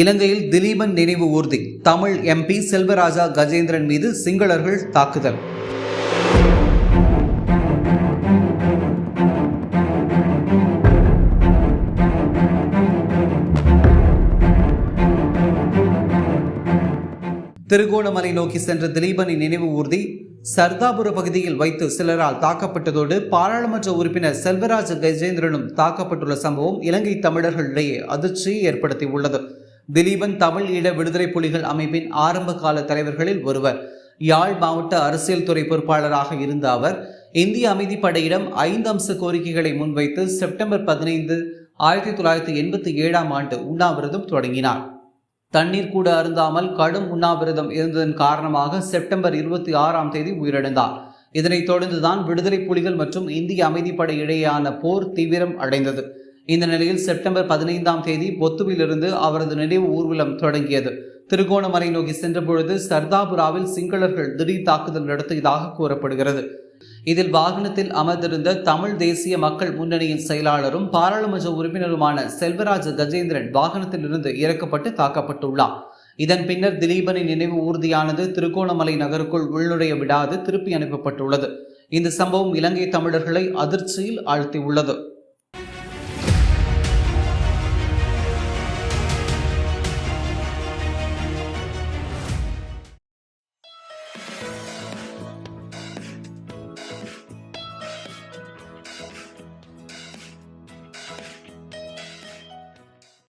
இலங்கையில் திலீபன் நினைவு ஊர்தி. தமிழ் எம்பி செல்வராஜா கஜேந்திரன் மீது சிங்களர்கள் தாக்குதல். திருகோணமலை நோக்கி சென்ற திலீபனின் நினைவு ஊர்தி சர்தாபுர பகுதியில் வைத்து சிலரால் தாக்கப்பட்டதோடு பாராளுமன்ற உறுப்பினர் செல்வராஜ் கஜேந்திரனும் தாக்கப்பட்டுள்ள சம்பவம் இலங்கை தமிழர்களிடையே அதிர்ச்சியை ஏற்படுத்தியுள்ளது. திலீபன் தமிழ் ஈழ விடுதலை புலிகள் அமைப்பின் ஆரம்ப கால தலைவர்களில் ஒருவர். யாழ் மாவட்ட அரசியல் துறை பொறுப்பாளராக இருந்த அவர் இந்திய அமைதிப்படையிடம் ஐந்து அம்ச கோரிக்கைகளை முன்வைத்து செப்டம்பர் பதினைந்து ஆயிரத்தி தொள்ளாயிரத்தி எண்பத்தி ஏழாம் ஆண்டு உண்ணாவிரதம் தொடங்கினார். தண்ணீர் கூட அருந்தாமல் கடும் உண்ணாவிரதம் இருந்ததன் காரணமாக செப்டம்பர் இருபத்தி ஆறாம் தேதி உயிரிழந்தார். இதனைத் தொடர்ந்துதான் விடுதலை புலிகள் மற்றும் இந்திய அமைதிப்படை இடையேயான போர் தீவிரம் அடைந்தது. இந்த நிலையில் செப்டம்பர் பதினைந்தாம் தேதி பொத்துவிலிருந்து அவரது நினைவு ஊர்வலம் தொடங்கியது. திருகோணமலை நோக்கி சென்றபொழுது சர்தாபுராவில் சிங்களர்கள் திடீர் தாக்குதல் நடத்தியதாக கூறப்படுகிறது. இதில் வாகனத்தில் அமர்ந்திருந்த தமிழ் தேசிய மக்கள் முன்னணியின் செயலாளரும் பாராளுமன்ற உறுப்பினருமான செல்வராஜ் கஜேந்திரன் வாகனத்திலிருந்து இறக்கப்பட்டு தாக்கப்பட்டுள்ளார். இதன் பின்னர் திலீபனின் நினைவு ஊர்தியானது திருகோணமலை நகருக்குள் உள்நுழைய விடாது திருப்பி அனுப்பப்பட்டுள்ளது. இந்த சம்பவம் இலங்கை தமிழர்களை அதிர்ச்சியில் ஆழ்த்தியுள்ளது.